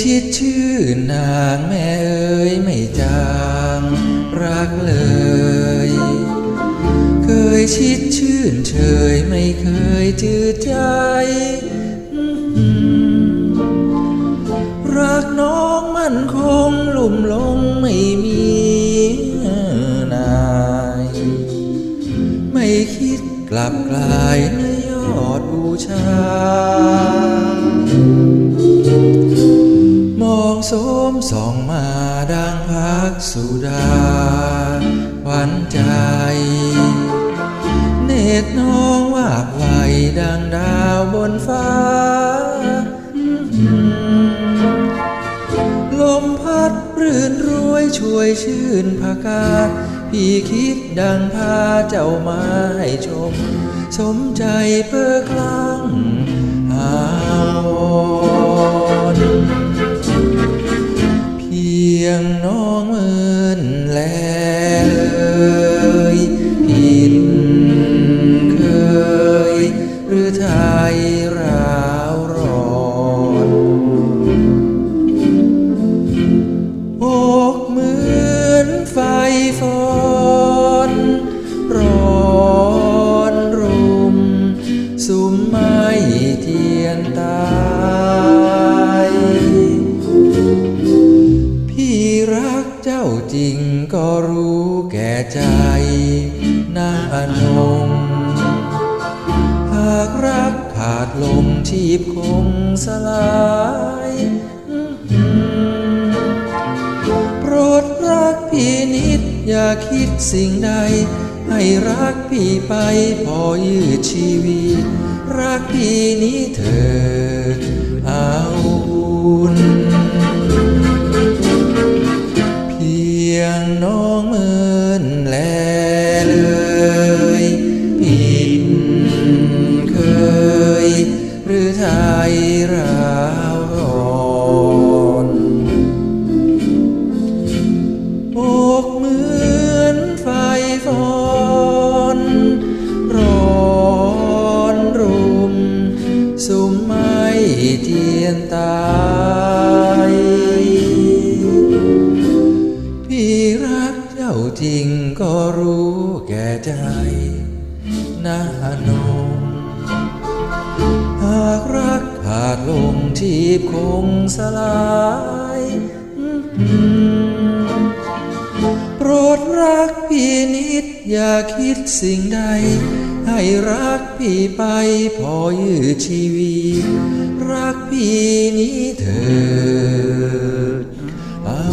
ชิดชื่อนางแม่เอ๋ยไม่จางรักเลย เคยชิดชื่นเฉยไม่เคยจืดใจ รักน้องมันคงลุ่มลงไม่มีนาย ไม่คิดกลับกลายในยอดบูชา องโสมส่องมาดังพักสุดาหวันใจ เนตรน้องวาบไวดังดาวบนฟ้า ลมพัดรื่นรวยช่วยชื่นภากาศพี่คิดดังพาเจ้ามาให้ชม สมใจเพื่อครั้งอาว มไม่เทียนตายพี่รักเจ้าจริงก็รู้แก่ใจนาอนงหากรักขาดลมชีพคงสลายโปรดรักพี่นิดอย่าคิดสิ่งใดให้รักพี่ไปพอยืดชีวิต รักพี่นี้เธอเอาบุญเพียงน้องเมินแลเลยผิดเคย หรือไทยราียนตายพี่รักเจ้าจริงก็รู้แก่ใจนะนงหากรักขาดลงทีพคงสลายโปรดรักพี่นิดอย่าคิดสิ่งใด ให้รักพี่ไปพอยืดชีวิตรักพี่นี้เถิดเอา